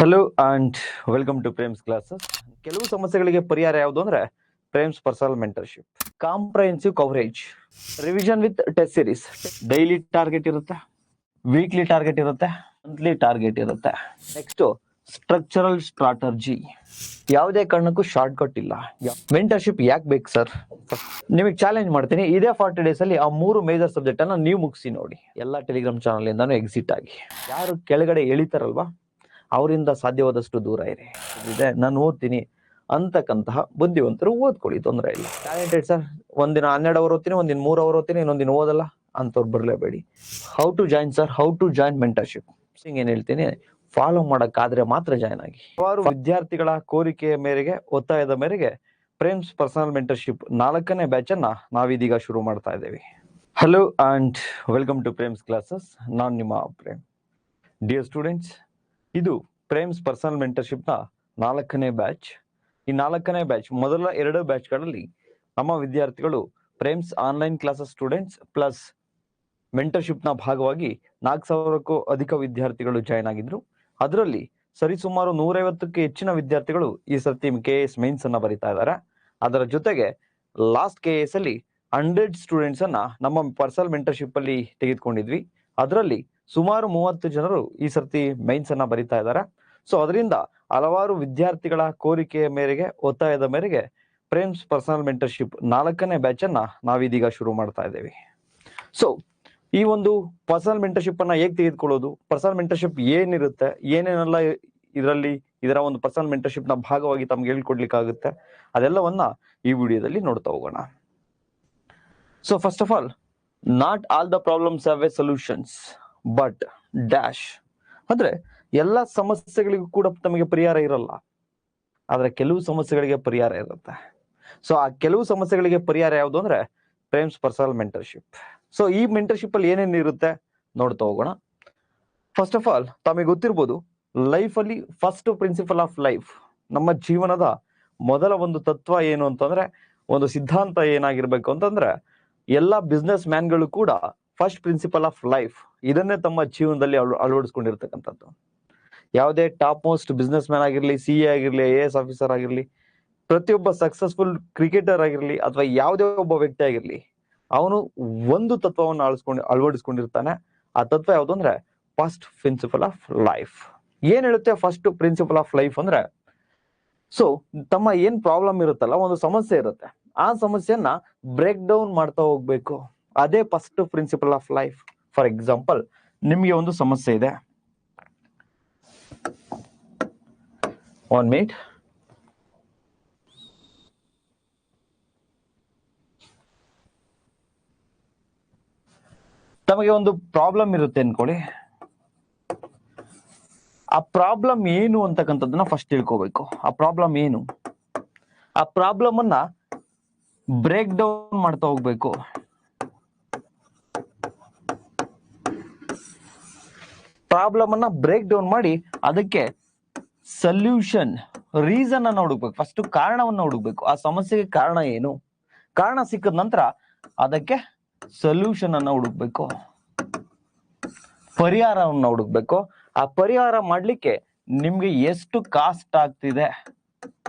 Hello and welcome to Prems classes ಕೆಲವು ಸಮಸ್ಯೆಗಳಿಗೆ ಪರಿಹಾರ ಯಾವುದು ಅಂದ್ರೆ Prems personal mentorship comprehensive coverage revision with test series daily target ಇರುತ್ತೆ ವೀಕ್ಲಿ ಟಾರ್ಗೆಟ್ ಇರುತ್ತೆ ಮಂತ್ಲಿ ಟಾರ್ಗೆಟ್ ಇರುತ್ತೆ. ನೆಕ್ಸ್ಟ್ ಸ್ಟ್ರಕ್ಚರಲ್ ಸ್ಟ್ರಾಟರ್ಜಿ ಯಾವುದೇ ಕಾರಣಕ್ಕೂ ಶಾರ್ಟ್ ಕಟ್ ಇಲ್ಲ ಮೆಂಟರ್ಶಿಪ್ ಯಾಕೆ ಬೇಕು ಸರ್ ನಿಮಗೆ ಚಾಲೆಂಜ್ ಮಾಡ್ತೀನಿ. ಇದೇ ಫಾರ್ಟಿ ಡೇಸ್ ಅಲ್ಲಿ ಆ ಮೂರು ಮೇಜರ್ ಸಬ್ಜೆಕ್ಟ್ ಅನ್ನ ನೀವು ಮುಗಿಸಿ ನೋಡಿ. ಎಲ್ಲ ಟೆಲಿಗ್ರಾಮ್ ಚಾನಲ್ ಇಂದಾನು ಎಕ್ಸಿಟ್ ಆಗಿ. ಯಾರು ಕೆಳಗಡೆ ಎಳಿತಾರಲ್ವಾ? ಅವರಿಂದ ಸಾಧ್ಯವಾದಷ್ಟು ದೂರ ಇರಿ. ಇದೆ ನಾನು ಓದ್ತೀನಿ. ಅಂತಕ್ಕಂತಹ ಬುದ್ಧಿವಂತರು ಓದ್ಕೊಳ್ಳಿ, ತೊಂದರೆ ಇಲ್ಲ. ಟ್ಯಾಲೆಂಟೆಡ್ ಸರ್, ಒಂದಿನ ಹನ್ನೆರಡು ಅವರ್ ಓದ್ತೀನಿ, ಒಂದಿನ ಮೂರು ಅವರ್ ಓದ್ತೀನಿ ಇನ್ನೊಂದಿನ ಓದಲ್ಲ, ಅಂತವ್ರು ಬರಲೇಬೇಡಿ. How to join sir how to join mentorship Singh ಏನು ಹೇಳ್ತೀನಿ ಫಾಲೋ ಮಾಡಕ್ಕಾದ್ರೆ ಮಾತ್ರ ಜಾಯ್ನ್ ಆಗಿ. ಹಲವಾರು ವಿದ್ಯಾರ್ಥಿಗಳ ಕೋರಿಕೆಯ ಮೇರೆಗೆ, ಒತ್ತಾಯದ ಮೇರೆಗೆ ಪ್ರೇಮ್ಸ್ ಪರ್ಸನಲ್ ಮೆಂಟರ್ಶಿಪ್ ನಾಲ್ಕನೇ ಬ್ಯಾಚ್ ಅನ್ನ ನಾವಿದೀಗ ಶುರು ಮಾಡ್ತಾ ಇದ್ದೀವಿ. Hello and welcome to Prems classes ನಾನು ನಿಮ್ಮ ಪ್ರೇಮ್ ಡಿಯರ್ ಸ್ಟೂಡೆಂಟ್ಸ್ ಇದು ಪ್ರೇಮ್ಸ್ ಪರ್ಸನಲ್ನ ನಾಲ್ಕನೇ ಬ್ಯಾಚ್ ಈ ನಾಲ್ಕನೇ ಬ್ಯಾಚ್ ಮೊದಲ ಎರಡು ಬ್ಯಾಚ್ಗಳಲ್ಲಿ ನಮ್ಮ ವಿದ್ಯಾರ್ಥಿಗಳು Prems online classes students plus ಮೆಂಟರ್ಶಿಪ್ನ ಭಾಗವಾಗಿ ನಾಲ್ಕು ಸಾವಿರಕ್ಕೂ ಅಧಿಕ ವಿದ್ಯಾರ್ಥಿಗಳು ಜಾಯ್ನ್ ಆಗಿದ್ರು. ಅದರಲ್ಲಿ ಸರಿಸುಮಾರು ನೂರೈವತ್ತಕ್ಕೆ ಹೆಚ್ಚಿನ ವಿದ್ಯಾರ್ಥಿಗಳು ಈ ಸರ್ತಿ ಕೆ ಎಸ್ ಮೈನ್ಸ್ ಅನ್ನ ಬರಿತಾ ಇದ್ದಾರೆ ಅದರ ಜೊತೆಗೆ ಲಾಸ್ಟ್ ಕೆ ಎಸ್ ಅಲ್ಲಿ ಹಂಡ್ರೆಡ್ ಸ್ಟೂಡೆಂಟ್ಸ್ ಅನ್ನ ನಮ್ಮ ಪರ್ಸನಲ್ ಮೆಂಟರ್ಶಿಪ್ ಅಲ್ಲಿ ತೆಗೆದುಕೊಂಡಿದ್ವಿ. ಅದರಲ್ಲಿ ಸುಮಾರು ಮೂವತ್ತು ಜನರು ಈ ಸರ್ತಿ ಮೈನ್ಸ್ ಅನ್ನ ಬರಿತಾ ಇದ್ದಾರೆ. ಸೊ ಅದರಿಂದ ಹಲವಾರು ವಿದ್ಯಾರ್ಥಿಗಳ ಕೋರಿಕೆಯ ಮೇರೆಗೆ, ಒತ್ತಾಯದ ಮೇರೆಗೆ ಪ್ರೇಮ್ಸ್ ಪರ್ಸನಲ್ ಮೆಂಟರ್ಶಿಪ್ ನಾಲ್ಕನೇ ಬ್ಯಾಚ್ ಅನ್ನ ನಾವಿದೀಗ ಶುರು ಮಾಡ್ತಾ ಇದ್ದೇವೆ. ಸೊ ಈ ಒಂದು ಪರ್ಸನಲ್ ಮೆಂಟರ್ಶಿಪ್ ಅನ್ನ ಹೇಗೆ ತೆಗೆದುಕೊಳ್ಳೋದು? ಪರ್ಸನಲ್ ಮೆಂಟರ್ಶಿಪ್ ಏನಿರುತ್ತೆ? ಏನೇನೆಲ್ಲ ಇದರಲ್ಲಿ ಇದರ ಒಂದು ಪರ್ಸನಲ್ ಮೆಂಟರ್ಶಿಪ್ನ ಭಾಗವಾಗಿ ತಮ್ಗೆ ಹೇಳ್ಕೊಡ್ಲಿಕ್ಕಾಗುತ್ತೆ ಅದೆಲ್ಲವನ್ನ ಈ ವಿಡಿಯೋದಲ್ಲಿ ನೋಡ್ತಾ ಹೋಗೋಣ. So first of all not all the problems have a solutions but dash ಅಂದ್ರೆ ಎಲ್ಲ ಸಮಸ್ಯೆಗಳಿಗೂ ಕೂಡ ತಮಗೆ ಪರಿಹಾರ ಇರಲ್ಲ. ಆದ್ರೆ ಕೆಲವು ಸಮಸ್ಯೆಗಳಿಗೆ ಪರಿಹಾರ ಇರುತ್ತೆ. ಸೊ ಆ ಕೆಲವು ಸಮಸ್ಯೆಗಳಿಗೆ ಪರಿಹಾರ ಯಾವುದು ಅಂದ್ರೆ ಪ್ರೇಮ್ಸ್ ಪರ್ಸನಲ್ ಮೆಂಟರ್ಶಿಪ್ ಸೊ ಈ ಮೆಂಟರ್ಶಿಪ್ ಅಲ್ಲಿ ಏನೇನು ಇರುತ್ತೆ ನೋಡ್ತಾ ಹೋಗೋಣ. ಫಸ್ಟ್ ಆಫ್ ಆಲ್ ತಮಗೆ ಗೊತ್ತಿರ್ಬೋದು ಲೈಫ್ ಅಲ್ಲಿ ಫಸ್ಟ್ ಪ್ರಿನ್ಸಿಪಲ್ ಆಫ್ ಲೈಫ್ ನಮ್ಮ ಜೀವನದ ಮೊದಲ ಒಂದು ತತ್ವ ಏನು ಅಂತಂದ್ರೆ, ಒಂದು ಸಿದ್ಧಾಂತ ಏನಾಗಿರ್ಬೇಕು ಅಂತಂದ್ರೆ, ಎಲ್ಲ ಬಿಸ್ನೆಸ್ ಮ್ಯಾನ್ಗಳು ಕೂಡ ಫಸ್ಟ್ ಪ್ರಿನ್ಸಿಪಲ್ ಆಫ್ ಲೈಫ್ ಇದನ್ನೇ ತಮ್ಮ ಜೀವನದಲ್ಲಿ ಅಳ, ಅಳವಡಿಸ್ಕೊಂಡಿರ್ತಕ್ಕಂಥದ್ದು. ಯಾವುದೇ ಟಾಪ್ ಮೋಸ್ಟ್ ಬಿಸ್ನೆಸ್ ಮ್ಯಾನ್ ಆಗಿರಲಿ ಸಿ ಎ ಆಗಿರಲಿ ಐ ಎ ಎಸ್ ಆಫೀಸರ್ ಆಗಿರಲಿ, ಪ್ರತಿಯೊಬ್ಬ ಸಕ್ಸಸ್ಫುಲ್ ಕ್ರಿಕೆಟರ್ ಆಗಿರಲಿ, ಅಥವಾ ಯಾವುದೇ ಒಬ್ಬ ವ್ಯಕ್ತಿ ಆಗಿರಲಿ, ಅವನು ಒಂದು ತತ್ವವನ್ನು ಅಳಿಸ್ಕೊಂಡು, ಅಳವಡಿಸ್ಕೊಂಡಿರ್ತಾನೆ. ಆ ತತ್ವ ಯಾವುದು ಅಂದ್ರೆ ಫಸ್ಟ್ ಪ್ರಿನ್ಸಿಪಲ್ ಆಫ್ ಲೈಫ್ ಏನ್ ಹೇಳುತ್ತೆ ಫಸ್ಟ್ ಪ್ರಿನ್ಸಿಪಲ್ ಆಫ್ ಲೈಫ್ ಅಂದ್ರೆ ಸೊ ತಮ್ಮ ಏನ್ ಪ್ರಾಬ್ಲಮ್ ಇರುತ್ತಲ್ಲ, ಒಂದು ಸಮಸ್ಯೆ ಇರುತ್ತೆ. ಆ ಸಮಸ್ಯೆಯನ್ನ ಬ್ರೇಕ್ ಡೌನ್ ಮಾಡ್ತಾ ಹೋಗ್ಬೇಕು. ಅದೇ first principle of life for example ನಿಮಗೆ ಒಂದು ಸಮಸ್ಯೆ ಇದೆ. ಒನ್ ಮಿನಿಟ್ ತಮಗೆ ಒಂದು ಪ್ರಾಬ್ಲಮ್ ಇರುತ್ತೆ ಅನ್ಕೊಳ್ಳಿ. ಆ ಪ್ರಾಬ್ಲಮ್ ಏನು ಅಂತಕ್ಕಂಥದ್ದನ್ನ ಫಸ್ಟ್ ತಿಳ್ಕೋಬೇಕು. ಆ ಪ್ರಾಬ್ಲಮ್ ಏನು? ಆ ಪ್ರಾಬ್ಲಮ್ ಅನ್ನ ಬ್ರೇಕ್ ಡೌನ್ ಮಾಡ್ತಾ ಹೋಗ್ಬೇಕು. ಪ್ರಾಬ್ಲಮ್ ಅನ್ನ ಬ್ರೇಕ್ ಡೌನ್ ಮಾಡಿ ಅದಕ್ಕೆ ಸೊಲ್ಯೂಷನ್ ರೀಸನ್ ಅನ್ನ ಹುಡುಕ್ಬೇಕು. ಫಸ್ಟ್ ಕಾರಣವನ್ನ ಹುಡುಕ್ಬೇಕು. ಆ ಸಮಸ್ಯೆಗೆ ಕಾರಣ ಏನು? ಕಾರಣ ಸಿಕ್ಕದ ನಂತರ ಅದಕ್ಕೆ ಸೊಲ್ಯೂಷನ್ ಅನ್ನ ಹುಡುಕ್ಬೇಕು. ಪರಿಹಾರವನ್ನ ಹುಡುಕ್ಬೇಕು. ಆ ಪರಿಹಾರ ಮಾಡ್ಲಿಕ್ಕೆ ನಿಮ್ಗೆ ಎಷ್ಟು ಕಾಸ್ಟ್ ಆಗ್ತಿದೆ?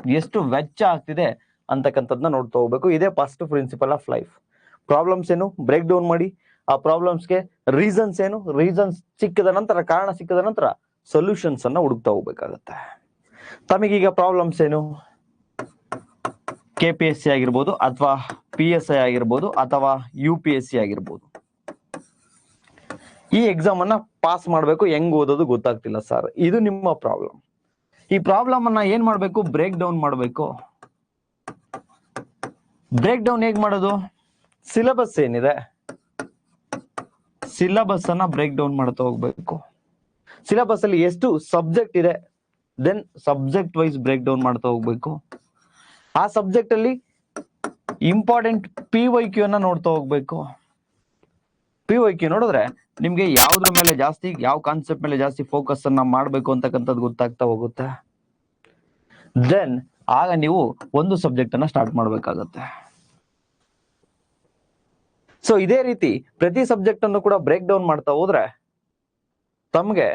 ಎಷ್ಟು ವೆಚ್ಚ ಆಗ್ತಿದೆ ಅಂತಕ್ಕಂಥದ್ನ ನೋಡ್ತಾ ಹೋಗ್ಬೇಕು. ಇದೇ first principle of life problems ಏನು? ಬ್ರೇಕ್ ಡೌನ್ ಮಾಡಿ. ಆ ಪ್ರಾಬ್ಲಮ್ಸ್ಗೆ ರೀಸನ್ಸ್ ಏನು? ರೀಸನ್ಸ್ ಸಿಕ್ಕಿದ ನಂತರ, ಕಾರಣ ಸಿಕ್ಕಿದ ನಂತರ ಸೊಲ್ಯೂಷನ್ಸ್ ಅನ್ನ ಹುಡುಕ್ತಾ ಹೋಗ್ಬೇಕಾಗತ್ತೆ. ತಮಗೀಗ ಪ್ರಾಬ್ಲಮ್ಸ್ ಏನು? ಕೆ ಪಿ ಎಸ್ ಸಿ ಆಗಿರ್ಬೋದು ಅಥವಾ ಪಿ ಎಸ್ ಐ ಆಗಿರ್ಬೋದು ಅಥವಾ ಯು ಪಿ ಎಸ್ ಸಿ ಆಗಿರ್ಬೋದು. ಈ ಎಕ್ಸಾಮ್ ಅನ್ನ ಪಾಸ್ ಮಾಡಬೇಕು, ಹೆಂಗ್ ಓದೋದು ಗೊತ್ತಾಗ್ತಿಲ್ಲ ಸರ್ ಇದು ನಿಮ್ಮ ಪ್ರಾಬ್ಲಮ್ ಈ ಪ್ರಾಬ್ಲಮ್ ಅನ್ನ ಏನ್ ಮಾಡ್ಬೇಕು? ಬ್ರೇಕ್ ಡೌನ್ ಮಾಡಬೇಕು. ಬ್ರೇಕ್ ಡೌನ್ ಹೇಗ್ ಮಾಡೋದು? ಸಿಲೆಬಸ್ ಏನಿದೆ? ಸಿಲೆಬಸ್ ಅನ್ನ ಬ್ರೇಕ್ ಡೌನ್ ಮಾಡ್ತಾ ಹೋಗ್ಬೇಕು. ಸಿಲಬಸ್ ಅಲ್ಲಿ ಎಷ್ಟು ಸಬ್ಜೆಕ್ಟ್ ಇದೆ then subject wise break down ಮಾಡ್ತಾ ಹೋಗ್ಬೇಕು. ಆ ಸಬ್ಜೆಕ್ಟ್ ಅಲ್ಲಿ ಇಂಪಾರ್ಟೆಂಟ್ ಪಿ ವೈ ಕ್ಯೂ ಅನ್ನ ನೋಡ್ತಾ ಹೋಗ್ಬೇಕು. ಪಿ ವೈ ಕ್ಯೂ ನೋಡಿದ್ರೆ ನಿಮ್ಗೆ ಯಾವ್ದ್ರ ಮೇಲೆ ಜಾಸ್ತಿ, ಯಾವ ಕಾನ್ಸೆಪ್ಟ್ ಮೇಲೆ ಜಾಸ್ತಿ ಫೋಕಸ್ ಅನ್ನ ಮಾಡ್ಬೇಕು ಅಂತಕ್ಕಂಥದ್ದು ಗೊತ್ತಾಗ್ತಾ ಹೋಗುತ್ತೆ. ದೆನ್ ಆಗ ನೀವು ಒಂದು ಸಬ್ಜೆಕ್ಟ್ ಅನ್ನ ಸ್ಟಾರ್ಟ್ ಮಾಡ್ಬೇಕಾಗತ್ತೆ. ಸೊ ಇದೇ ರೀತಿ ಪ್ರತಿ ಸಬ್ಜೆಕ್ಟ್ ಅನ್ನು ಕೂಡ ಬ್ರೇಕ್ ಡೌನ್ ಮಾಡ್ತಾ ಹೋದ್ರೆ ತಮ್ಗೆ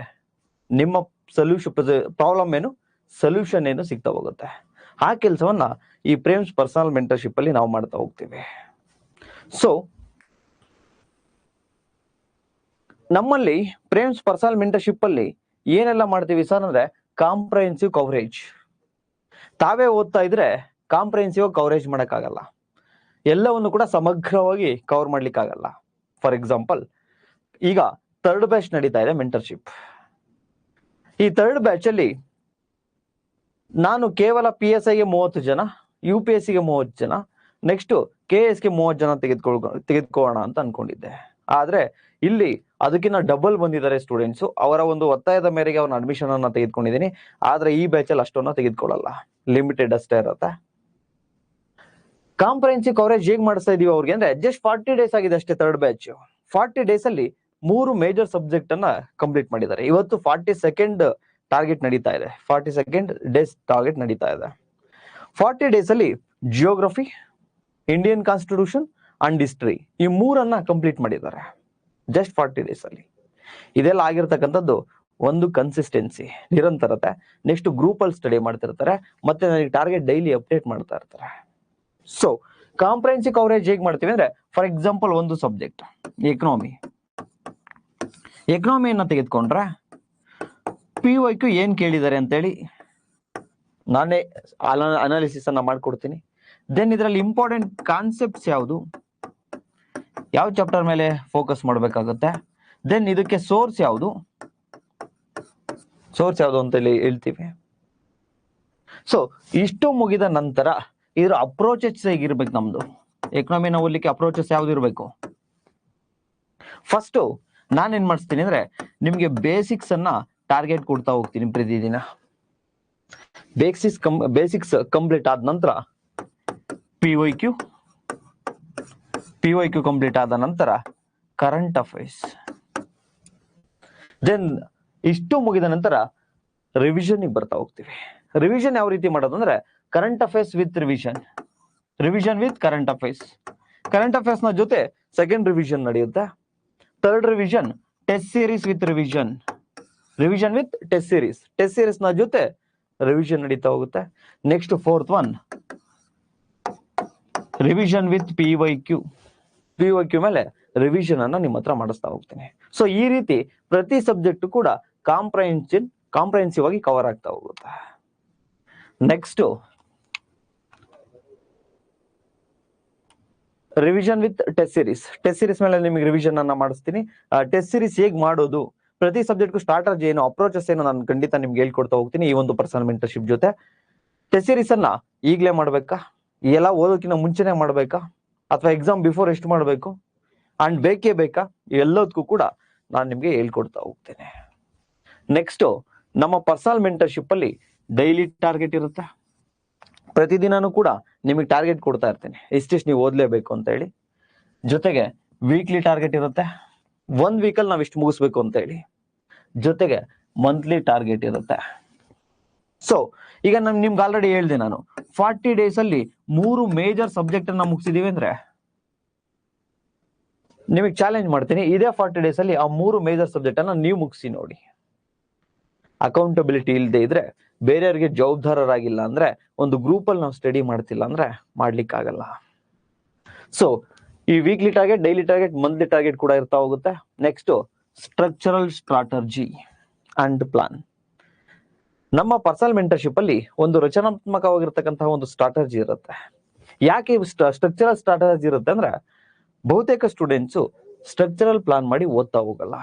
ನಿಮ್ಮ ಸೊಲ್ಯೂಷನ್ ಪ್ರಾಬ್ಲಮ್ ಏನು ಸೊಲ್ಯೂಷನ್ ಏನು ಸಿಗ್ತಾ ಹೋಗುತ್ತೆ. ಆ ಕೆಲಸವನ್ನ ಈ ಪ್ರೇಮ್ಸ್ ಪರ್ಸನಲ್ ಮೆಂಟರ್ಶಿಪ್ ಅಲ್ಲಿ ನಾವು ಮಾಡ್ತಾ ಹೋಗ್ತೀವಿ. ಸೊ ನಮ್ಮಲ್ಲಿ ಪ್ರೇಮ್ಸ್ ಪರ್ಸನಲ್ ಮೆಂಟರ್ಶಿಪ್ ಅಲ್ಲಿ ಏನೆಲ್ಲ ಮಾಡ್ತೀವಿ ಸರ್ ಅಂದ್ರೆ ಕಾಂಪ್ರಹೆನ್ಸಿವ್ ಕವರೇಜ್ ತಾವೇ ಓದ್ತಾ ಇದ್ರೆ ಕಾಂಪ್ರಹೆನ್ಸಿವ್ ಕವರೇಜ್ ಮಾಡಕ್ಕಾಗಲ್ಲ. ಎಲ್ಲವನ್ನು ಕೂಡ ಸಮಗ್ರವಾಗಿ ಕವರ್ ಮಾಡ್ಲಿಕ್ಕಾಗಲ್ಲ. ಫಾರ್ ಎಕ್ಸಾಂಪಲ್ ಈಗ ಥರ್ಡ್ ಬ್ಯಾಚ್ ನಡೀತಾ ಇದೆ ಮೆಂಟರ್ಶಿಪ್ ಈ ಥರ್ಡ್ ಬ್ಯಾಚ್ ಅಲ್ಲಿ ನಾನು ಕೇವಲ ಪಿ ಎಸ್ ಐಗೆ ಮೂವತ್ತು ಜನ ಯು ಪಿ ಎಸ್ ಸಿಗೆ ಮೂವತ್ತು ಜನ ನೆಕ್ಸ್ಟ್ ಕೆ ಎಸ್ಗೆ ಮೂವತ್ತು ಜನ ತೆಗೆದುಕೊಳ್, ತೆಗೆದುಕೊಳ್ಳೋಣ ಅಂತ ಅನ್ಕೊಂಡಿದ್ದೆ. ಆದ್ರೆ ಇಲ್ಲಿ ಅದಕ್ಕಿಂತ ಡಬಲ್ ಬಂದಿದ್ದಾರೆ ಸ್ಟೂಡೆಂಟ್ಸ್ ಅವರ ಒಂದು ಒತ್ತಾಯದ ಮೇರೆಗೆ ಅವ್ರನ್ನ ಅಡ್ಮಿಷನ್ ಅನ್ನ ತೆಗೆದುಕೊಂಡಿದ್ದೀನಿ. ಆದ್ರೆ ಈ ಬ್ಯಾಚ್ ಅಲ್ಲಿ ಅಷ್ಟೊನ್ನ ತೆಗೆದುಕೊಳ್ಳಲ್ಲ. ಲಿಮಿಟೆಡ್ ಅಷ್ಟೇ ಇರುತ್ತೆ. ಕಾಂಪ್ರಹೆನ್ಸಿವ್ ಕವರೇಜ್ ಹೇಗ್ ಮಾಡಿಸ್ತಾ ಇದೀವಿ ಅವ್ರಿಗೆ ಅಂದ್ರೆ ಜಸ್ಟ್ ಫಾರ್ಟಿ ಡೇಸ್ ಆಗಿದೆ ಅಷ್ಟೇ ಥರ್ಡ್ ಬ್ಯಾಚ್ ಫಾರ್ಟಿ ಡೇಸ್ ಅಲ್ಲಿ ಮೂರು ಮೇಜರ್ ಸಬ್ಜೆಕ್ಟ್ ಅನ್ನ ಕಂಪ್ಲೀಟ್ ಮಾಡಿದ್ದಾರೆ. ಇವತ್ತು ಫಾರ್ಟಿ ಸೆಕೆಂಡ್ ಟಾರ್ಗೆಟ್ ನಡೀತಾ ಇದೆ. ಫಾರ್ಟಿ ಸೆಕೆಂಡ್ ಡೇಸ್ ಟಾರ್ಗೆಟ್ ನಡೀತಾ ಇದೆ. ಫಾರ್ಟಿ ಡೇಸ್ ಅಲ್ಲಿ geography Indian constitution and history ಈ ಮೂರನ್ನ ಕಂಪ್ಲೀಟ್ ಮಾಡಿದ್ದಾರೆ. ಜಸ್ಟ್ ಫಾರ್ಟಿ ಡೇಸ್ ಅಲ್ಲಿ. ಇದೆಲ್ಲ ಆಗಿರ್ತಕ್ಕಂಥದ್ದು ಒಂದು ಕನ್ಸಿಸ್ಟೆನ್ಸಿ ನಿರಂತರತೆ. ನೆಕ್ಸ್ಟ್ ಗ್ರೂಪ್ ಅಲ್ಲಿ ಸ್ಟಡಿ ಮಾಡ್ತಿರ್ತಾರೆ. ಮತ್ತೆ ನನಗೆ ಟಾರ್ಗೆಟ್ ಡೈಲಿ ಅಪ್ಡೇಟ್ ಮಾಡ್ತಾ ಇರ್ತಾರೆ. ಸೊ ಕಾಂಪ್ರಹೆನ್ಸಿವ್ ಕವರೇಜ್ ಹೇಗೆ ಮಾಡ್ತೀವಿ ಅಂದ್ರೆ ಫಾರ್ ಎಕ್ಸಾಂಪಲ್ ಒಂದು ಸಬ್ಜೆಕ್ಟ್ ಎಕನಾಮಿ ಎಕನಾಮಿಯನ್ನು ತೆಗೆದುಕೊಂಡ್ರೆ ಪಿ ವೈ ಕ್ಯೂ ಏನ್ ಕೇಳಿದ್ದಾರೆ ಅಂತೇಳಿ, ನಾನೇ ಅನಾಲಿಸಿಸ್ ಅನ್ನ ಮಾಡ್ಕೊಡ್ತೀನಿ. ದೆನ್ ಇದರಲ್ಲಿ ಇಂಪಾರ್ಟೆಂಟ್ ಕಾನ್ಸೆಪ್ಟ್ಸ್ ಯಾವುದು? ಯಾವ ಚಾಪ್ಟರ್ ಮೇಲೆ ಫೋಕಸ್ ಮಾಡಬೇಕಾಗುತ್ತೆ? ದೆನ್ ಇದಕ್ಕೆ ಸೋರ್ಸ್ ಯಾವುದು? ಸೋರ್ಸ್ ಯಾವುದು ಅಂತ ಹೇಳಿ ಹೇಳ್ತೀವಿ. ಸೊ ಇಷ್ಟು ಮುಗಿದ ನಂತರ ಇದ್ರ ಅಪ್ರೋಚಸ್ ಹೇಗಿರ್ಬೇಕು ನಮ್ದು? ಎಕನಾಮಿನ ಓದ್ಲಿಕ್ಕೆ ಅಪ್ರೋಚಸ್ ಯಾವ್ದು ಇರಬೇಕು? ಫಸ್ಟ್ ಏನ್ ಮಾಡಿಸ್ತೀನಿ ಅಂದ್ರೆ ನಿಮ್ಗೆ ಬೇಸಿಕ್ಸ್ ಅನ್ನ ಟಾರ್ಗೆಟ್ ಕೊಡ್ತಾ ಹೋಗ್ತೀನಿ ಪ್ರತಿದಿನ ಬೇಸಿಕ್ಸ್ ಕಂ ಬೇಸಿಕ್ಸ್ ಕಂಪ್ಲೀಟ್ ಆದ ನಂತರ P Y Q P Y Q complete ಆದ ನಂತರ ಕರೆಂಟ್ ಅಫೇರ್ಸ್ ದೆನ್ ಇಷ್ಟು ಮುಗಿದ ನಂತರ ರಿವಿಷನ್ ಬರ್ತಾ ಹೋಗ್ತೀವಿ. ರಿವಿಷನ್ ಯಾವ ರೀತಿ ಮಾಡೋದು ಅಂದ್ರೆ current affairs with revision revision with current affairs current ಅಫೇರ್ಸ್ನ ಜೊತೆ ಸೆಕೆಂಡ್ ರಿವಿಷನ್ ನಡೆಯುತ್ತೆ. Third revision test series with revision revision with test series test ಸೀರೀಸ್ನ ಜೊತೆ ರಿವಿಷನ್ ನಡೀತಾ ಹೋಗುತ್ತೆ. Next fourth one revision with P Y Q P Y Q ಮೇಲೆ revision ಅನ್ನ ನಿಮ್ಮ ಹತ್ರ ಮಾಡಿಸ್ತಾ ಹೋಗ್ತೀನಿ. ಸೊ ಈ ರೀತಿ ಪ್ರತಿ ಸಬ್ಜೆಕ್ಟ್ ಕೂಡ ಕಾಂಪ್ರಹೆನ್ಸಿನ್ ಕಾಂಪ್ರಹೆನ್ಸಿವ್ ಆಗಿ ಕವರ್ ಆಗ್ತಾ ಹೋಗುತ್ತೆ. Next revision with test series test series ಮೇಲೆ ನಿಮಗೆ ರಿವಿಷನ್ ಅನ್ನ ಮಾಡಿಸ್ತೀನಿ. ಟೆಸ್ಟ್ ಸೀರೀಸ್ ಹೇಗೆ ಮಾಡೋದು? ಪ್ರತಿ ಸಬ್ಜೆಕ್ಟ್ಗೂ ಸ್ಟಾರ್ಟರ್ಜ್ ಏನು ಅಪ್ರೋಚಸ್ ಏನು ನಾನು ಖಂಡಿತ ನಿಮ್ಗೆ ಹೇಳ್ಕೊಡ್ತಾ ಹೋಗ್ತೀನಿ ಈ ಒಂದು ಪರ್ಸನಲ್ ಮೆಂಟರ್ಶಿಪ್ ಜೊತೆ. ಟೆಸ್ಟ್ ಸೀರೀಸ್ ಅನ್ನ ಈಗಲೇ ಮಾಡ್ಬೇಕಾ? ಎಲ್ಲ ಓದೋಕ್ಕಿಂತ ಮುಂಚೆನೆ ಮಾಡ್ಬೇಕಾ? ಅಥವಾ ಎಕ್ಸಾಮ್ ಬಿಫೋರ್ ಎಷ್ಟು ಮಾಡಬೇಕು? ಅಂಡ್ ಬೇಕೇ ಬೇಕಾ? ಎಲ್ಲದಕ್ಕೂ ಕೂಡ ನಾನು ನಿಮಗೆ ಹೇಳ್ಕೊಡ್ತಾ ಹೋಗ್ತೇನೆ. ನೆಕ್ಸ್ಟ್ ನಮ್ಮ ಪರ್ಸನಲ್ ಮೆಂಟರ್ಶಿಪ್ ಅಲ್ಲಿ ಡೈಲಿ ಟಾರ್ಗೆಟ್ ಇರುತ್ತೆ? ಪ್ರತಿದಿನನೂ ಕೂಡ ನಿಮಗೆ ಟಾರ್ಗೆಟ್ ಕೊಡ್ತಾ ಇರ್ತೀನಿ. ಇಷ್ಟಿಷ್ಟು ನೀವು ಓದಲೇಬೇಕು ಅಂತ ಹೇಳಿ. ಜೊತೆಗೆ ವೀಕ್ಲಿ ಟಾರ್ಗೆಟ್ ಇರುತ್ತೆ. ಒಂದು ವೀಕಲ್ಲಿ ನಾವು ಇಷ್ಟು ಮುಗಿಸ್ಬೇಕು ಅಂತ ಹೇಳಿ. ಜೊತೆಗೆ ಮಂತ್ಲಿ ಟಾರ್ಗೆಟ್ ಇರುತ್ತೆ. ಸೊ ಈಗ ನಮ್ ನಿಮ್ಗೆ ಆಲ್ರೆಡಿ ಹೇಳ್ದೆ ನಾನು. ಫಾರ್ಟಿ ಡೇಸ್ ಅಲ್ಲಿ ಮೂರು ಮೇಜರ್ ಸಬ್ಜೆಕ್ಟ್ ಅನ್ನ ಮುಗಿಸಿದೀವಿ ಅಂದ್ರೆ ನಿಮಗೆ ಚಾಲೆಂಜ್ ಮಾಡ್ತೀನಿ. ಇದೇ ಫಾರ್ಟಿ ಡೇಸ್ ಅಲ್ಲಿ ಆ ಮೂರು ಮೇಜರ್ ಸಬ್ಜೆಕ್ಟ್ ಅನ್ನ ನೀವು ಮುಗಿಸಿ ನೋಡಿ. ಅಕೌಂಟಬಿಲಿಟಿ ಇಲ್ಲದೆ ಇದ್ರೆ ಬೇರೆಯವ್ರಿಗೆ ಜವಾಬ್ದಾರರಾಗಿಲ್ಲ ಅಂದ್ರೆ ಒಂದು ಗ್ರೂಪ್ ಅಲ್ಲಿ ನಾವು ಸ್ಟಡಿ ಮಾಡ್ತಿಲ್ಲ ಅಂದ್ರೆ ಮಾಡ್ಲಿಕ್ಕಾಗಲ್ಲ ಸೊ ಈ weekly target daily target monthly target ಕೂಡ ಇರ್ತಾ ಹೋಗುತ್ತೆ. Next structural strategy and plan ನಮ್ಮ ಪರ್ಸನಲ್ ಮೆಂಟರ್ಶಿಪ್ ಅಲ್ಲಿ ಒಂದು ರಚನಾತ್ಮಕವಾಗಿರ್ತಕ್ಕಂತಹ ಒಂದು ಸ್ಟ್ರಾಟರ್ಜಿ ಇರುತ್ತೆ. ಯಾಕೆ ಸ್ಟ್ರಕ್ಚರಲ್ ಸ್ಟ್ರಾಟರ್ಜಿ ಇರುತ್ತೆ ಅಂದ್ರೆ ಬಹುತೇಕ ಸ್ಟೂಡೆಂಟ್ಸು ಸ್ಟ್ರಕ್ಚರಲ್ ಪ್ಲಾನ್ ಮಾಡಿ ಓದ್ತಾ ಹೋಗಲ್ಲ.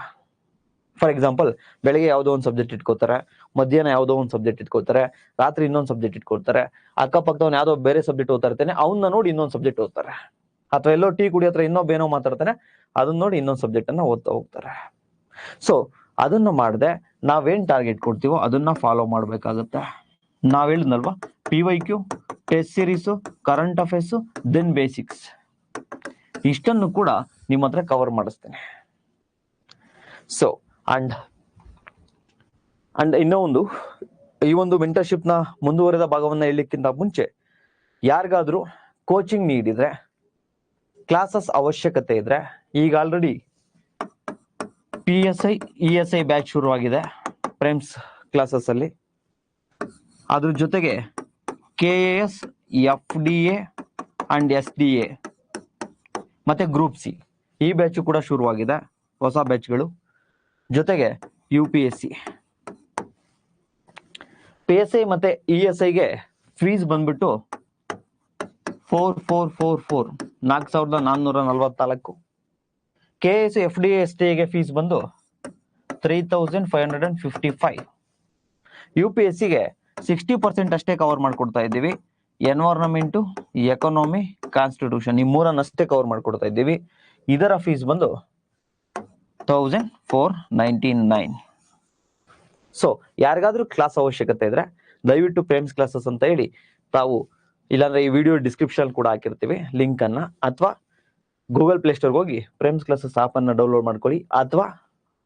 ಫಾರ್ ಎಕ್ಸಾಂಪಲ್ ಬೆಳಗ್ಗೆ ಯಾವುದೋ ಒಂದು ಸಬ್ಜೆಕ್ಟ್ ಇಟ್ಕೋತಾರೆ ಮಧ್ಯಾಹ್ನ ಯಾವುದೋ ಒಂದು ಸಬ್ಜೆಕ್ಟ್ ಇಟ್ಕೋತಾರೆ ರಾತ್ರಿ ಇನ್ನೊಂದು ಸಬ್ಜೆಕ್ಟ್ ಇಟ್ಕೊಳ್ತಾರೆ, ಅಕ್ಕಪಕ್ಕದವನು ಯಾವುದೋ ಬೇರೆ ಸಬ್ಜೆಕ್ಟ್ ಓದ್ತಾ ಇರ್ತಾನೆ ಅವನ್ನ ನೋಡಿ ಇನ್ನೊಂದು ಸಬ್ಜೆಕ್ಟ್ ಓದ್ತಾರೆ. ಅಥವಾ ಎಲ್ಲೋ ಟೀ ಕುಡಿಯೋತ್ರ ಇನ್ನೊಬ್ಬೇನೋ ಮಾತಾಡ್ತಾನೆ, ಅದನ್ನ ನೋಡಿ ಇನ್ನೊಂದು ಸಬ್ಜೆಕ್ಟ್ ಅನ್ನ ಓದ್ತಾ ಹೋಗ್ತಾರೆ. ಸೊ ಅದನ್ನ ಮಾಡದೆ ನಾವೇನ್ ಟಾರ್ಗೆಟ್ ಕೊಡ್ತೀವೋ ಅದನ್ನ ಫಾಲೋ ಮಾಡ್ಬೇಕಾಗತ್ತೆ. ನಾವ್ ಹೇಳಿದ್ನಲ್ವಾ? P Y Q test series current affairs then basics ಇಷ್ಟನ್ನು ಕೂಡ ನಿಮ್ಮ ಹತ್ರ ಕವರ್ ಮಾಡಿಸ್ತೇನೆ. ಸೊ ಅಂಡ್ ಅಂಡ್ ಇನ್ನೂ ಒಂದು, ಈ ಒಂದು ಮೆಂಟರ್ಶಿಪ್ನ ಮುಂದುವರೆದ ಭಾಗವನ್ನ ಹೇಳಲಿಕ್ಕಿಂತ ಮುಂಚೆ, ಯಾರಿಗಾದ್ರೂ ಕೋಚಿಂಗ್ ನೀಡಿದ್ರೆ ಕ್ಲಾಸಸ್ ಅವಶ್ಯಕತೆ ಇದ್ರೆ, ಈಗ already P S I E S I batch ಶುರುವಾಗಿದೆ ಪ್ರೇಮ್ಸ್ ಕ್ಲಾಸಸ್ ಅಲ್ಲಿ. ಅದ್ರ ಜೊತೆಗೆ K S F D A and S D A ಮತ್ತೆ ಗ್ರೂಪ್ ಸಿ ಈ ಬ್ಯಾಚ್ ಕೂಡ ಶುರುವಾಗಿದೆ, ಹೊಸ ಬ್ಯಾಚ್ಗಳು ಜೊತೆಗೆ U P S C P S I ಮತ್ತೆ ಇ ಎಸ್ ಐಗೆ ಫೀಸ್ ಬಂದ್ಬಿಟ್ಟು ಫೋರ್ ಫೋರ್ ಫೋರ್ ಫೋರ್ ನಾಲ್ಕು ಸಾವಿರದ ನಾನ್ನೂರ ನಲ್ವತ್ನಾಲ್ಕು. K S F D S T ಗೆ ಫೀಸ್ ಬಂದು three thousand five hundred and fifty five U P S ಸಿಗೆ sixty percent ಅಷ್ಟೇ ಕವರ್ ಮಾಡ್ಕೊಡ್ತಾ ಇದ್ದೀವಿ. ಎನ್ವೈರ್ನಮೆಂಟು ಎಕನಾಮಿ ಕಾನ್ಸ್ಟಿಟ್ಯೂಷನ್ ಈ ಮೂರನ್ನಷ್ಟೇ ಕವರ್ ಮಾಡ್ಕೊಡ್ತಾ ಇದ್ದೀವಿ. ಇದರ ಫೀಸ್ ಬಂದು thousand four ninety nine so ಯಾರಿಗಾದ್ರೂ ಕ್ಲಾಸ್ ಅವಶ್ಯಕತೆ ಇದ್ರೆ ದಯವಿಟ್ಟು ಪ್ರೇಮ್ಸ್ ಕ್ಲಾಸಸ್ ಅಂತ ಹೇಳಿ ತಾವು ಇಲ್ಲಾಂದ್ರೆ ಈ ವಿಡಿಯೋ ಡಿಸ್ಕ್ರಿಪ್ಷನ್ ಕೂಡ ಹಾಕಿರ್ತೀವಿ ಲಿಂಕ್ ಅನ್ನ. ಅಥವಾ ಗೂಗಲ್ ಪ್ಲೇ ಸ್ಟೋರ್ಗೆ ಹೋಗಿ ಪ್ರೇಮ್ಸ್ ಕ್ಲಾಸಸ್ ಆಪ್ ಅನ್ನ ಡೌನ್ಲೋಡ್ ಮಾಡ್ಕೊಳ್ಳಿ. ಅಥವಾ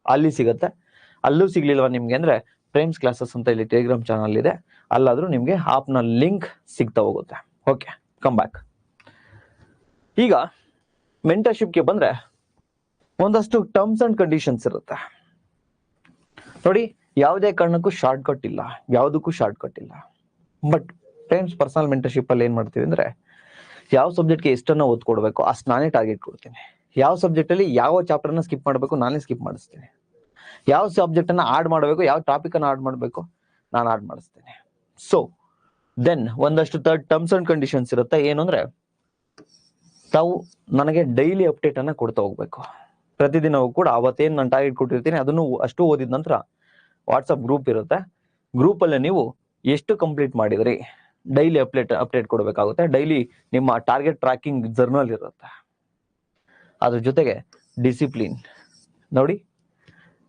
ಅಲ್ಲಿ ಸಿಗುತ್ತೆ. ಅಲ್ಲೂ ಸಿಗ್ಲಿಲ್ವಾ ನಿಮ್ಗೆ ಅಂದ್ರೆ ಪ್ರೇಮ್ಸ್ ಕ್ಲಾಸಸ್ ಅಂತ ಇಲ್ಲಿ ಟೆಲಿಗ್ರಾಮ್ ಚಾನಲ್ ಇದೆ. ಅಲ್ಲಾದ್ರೂ ನಿಮ್ಗೆ ಆಪ್ನ ಲಿಂಕ್ ಸಿಗ್ತಾ ಹೋಗುತ್ತೆ. ಓಕೆ ಕಮ್ ಬ್ಯಾಕ್ ಈಗ ಮೆಂಟರ್ಶಿಪ್ಗೆ ಬಂದ್ರೆ ಒಂದಷ್ಟು ಟರ್ಮ್ಸ್ ಅಂಡ್ ಕಂಡೀಷನ್ಸ್ ಇರುತ್ತೆ. ನೋಡಿ, ಯಾವುದೇ ಕಾರಣಕ್ಕೂ ಶಾರ್ಟ್ ಕಟ್ ಇಲ್ಲ. ಯಾವುದಕ್ಕೂ ಶಾರ್ಟ್ ಕಟ್ ಇಲ್ಲ. ಬಟ್ ಫ್ರೆಂಡ್ಸ್ ಪರ್ಸನಲ್ ಮೆಂಟರ್ಶಿಪ್ ಅಲ್ಲಿ ಏನ್ ಮಾಡ್ತೀವಿ ಅಂದ್ರೆ, ಯಾವ ಸಬ್ಜೆಕ್ಟ್ಗೆ ಎಷ್ಟನ್ನ ಓದ್ಕೊಡ್ಬೇಕು ಅಷ್ಟು ನಾನೇ ಟಾರ್ಗೆಟ್ ಕೊಡ್ತೀನಿ. ಯಾವ ಸಬ್ಜೆಕ್ಟ್ ಅಲ್ಲಿ ಯಾವ ಚಾಪ್ಟರ್ನ ಸ್ಕಿಪ್ ಮಾಡಬೇಕು ನಾನೇ ಸ್ಕಿಪ್ ಮಾಡಿಸ್ತೀನಿ. ಯಾವ ಸಬ್ಜೆಕ್ಟ್ ಅನ್ನ ಆಡ್ ಮಾಡಬೇಕು, ಯಾವ ಟಾಪಿಕ್ ಅನ್ನ ಆಡ್ ಮಾಡಬೇಕು ನಾನು ಆಡ್ ಮಾಡಿಸ್ತೇನೆ. ಸೊ ದೆನ್ ಒಂದಷ್ಟು ತರ್ಡ್ ಟರ್ಮ್ಸ್ ಅಂಡ್ ಕಂಡೀಷನ್ಸ್ ಇರುತ್ತೆ. ಏನು ಅಂದ್ರೆ, ತಾವು ನನಗೆ ಡೈಲಿ ಅಪ್ಡೇಟ್ ಅನ್ನ ಕೊಡ್ತಾ ಹೋಗ್ಬೇಕು. ಪ್ರತಿದಿನವೂ ಕೂಡ ಅವತ್ತೇನ್ ನಾನು ಟಾರ್ಗೆಟ್ ಕೊಟ್ಟಿರ್ತೀನಿ ಅದನ್ನು ಅಷ್ಟು ಓದಿದ ನಂತರ ವಾಟ್ಸಪ್ ಗ್ರೂಪ್ ಇರುತ್ತೆ. ಗ್ರೂಪ್ ಅಲ್ಲಿ ನೀವು ಎಷ್ಟು ಕಂಪ್ಲೀಟ್ ಮಾಡಿದ್ರಿ? ಡೈಲಿ ಅಪ್ಡೇಟ್ ಅಪ್ಡೇಟ್ ಕೊಡಬೇಕಾಗುತ್ತೆ. ಡೈಲಿ ನಿಮ್ಮ ಟಾರ್ಗೆಟ್ ಟ್ರ್ಯಾಕಿಂಗ್ ಜರ್ನಲ್ ಇರುತ್ತೆ. ಅದ್ರ ಜೊತೆಗೆ ಡಿಸಿಪ್ಲಿನ್ ನೋಡಿ,